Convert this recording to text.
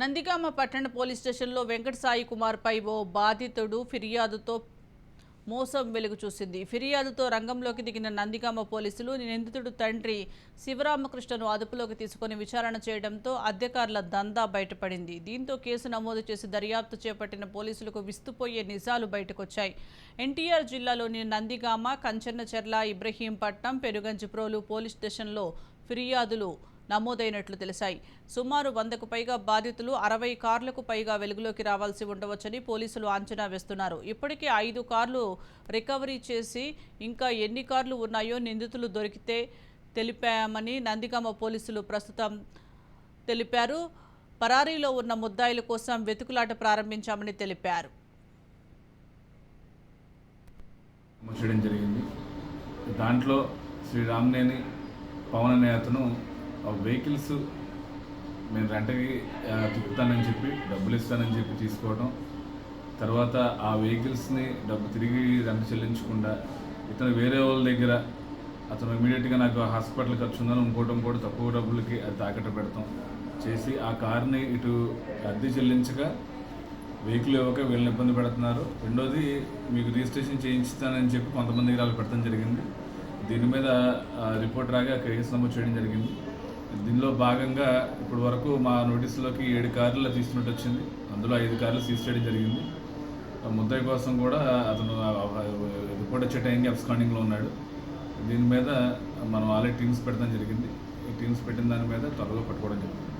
నందిగామ పట్టణ పోలీస్ స్టేషన్లో వెంకట సాయి కుమార్పై ఓ బాధితుడు ఫిర్యాదుతో మోసం వెలుగు చూసింది. ఫిర్యాదుతో రంగంలోకి దిగిన నందిగామ పోలీసులు నిందితుడు తండ్రి శివరామకృష్ణను అదుపులోకి తీసుకొని విచారణ చేయడంతో అద్దెకారుల దందా బయటపడింది. దీంతో కేసు నమోదు చేసి దర్యాప్తు చేపట్టిన పోలీసులకు విస్తుపోయే నిజాలు బయటకొచ్చాయి. ఎన్టీఆర్ జిల్లాలోని నందిగామ కంచన్నచెర్ల ఇబ్రహీంపట్నం పెనుగంచిప్రోలు పోలీస్ స్టేషన్లో ఫిర్యాదులు నమోదైనట్లు తెలిసాయి సుమారు వందకు పైగా బాధితులు అరవై కార్లకు పైగా వెలుగులోకి రావాల్సి ఉండవచ్చని పోలీసులు అంచనా వేస్తున్నారు. ఇప్పటికే ఐదు కార్లు రికవరీ చేసి ఇంకా ఎన్ని కార్లు ఉన్నాయో నిందితులు దొరికితే తెలిపామని నందిగామ పోలీసులు ప్రస్తుతం తెలిపారు. పరారీలో ఉన్న ముద్దాయిల కోసం వెతుకులాట ప్రారంభించామని తెలిపారు. చేయడం జరిగింది. దాంట్లో శ్రీ రామనేని పవన్ అనే అతను వెహికల్స్ నేను రెంటకి తిప్పుతానని చెప్పి డబ్బులు ఇస్తానని చెప్పి తీసుకోవడం తర్వాత ఆ వెహికల్స్ని డబ్బు తిరిగి రెంట్ చెల్లించకుండా ఇతను వేరే వాళ్ళ దగ్గర అతను ఇమీడియట్గా నాకు హాస్పిటల్ ఖర్చు ఉందని ఇంకోటి ఇంకోటి తక్కువ డబ్బులకి అది తాకట్టు పెడతాం. చేసి ఆ కార్ని ఇటు అద్దె చెల్లించగా వెహికల్ ఇవ్వక వీళ్ళని ఇబ్బంది పెడుతున్నారు. రెండోది మీకు రిజిస్ట్రేషన్ చేయించుతానని చెప్పి కొంతమంది దగ్గర వాళ్ళు పెట్టడం జరిగింది. దీని మీద రిపోర్ట్ రాగా కేసు నమోదు చేయడం జరిగింది. దీనిలో భాగంగా ఇప్పటి వరకు మా నోటీసులోకి ఏడు కార్లు తీసుకున్నట్టు వచ్చింది. అందులో ఐదు కార్లు సీజ్ చేయడం జరిగింది. ఆ ముద్దాయి కోసం కూడా అతను రిపోర్ట్ వచ్చే టైంకి అబ్స్కాండింగ్లో ఉన్నాడు. దీని మీద మనం ఆల్రెడీ టీమ్స్ పెట్టడం జరిగింది. ఈ టీమ్స్ పెట్టిన దాని మీద త్వరలో పట్టుకోవడం జరిగింది.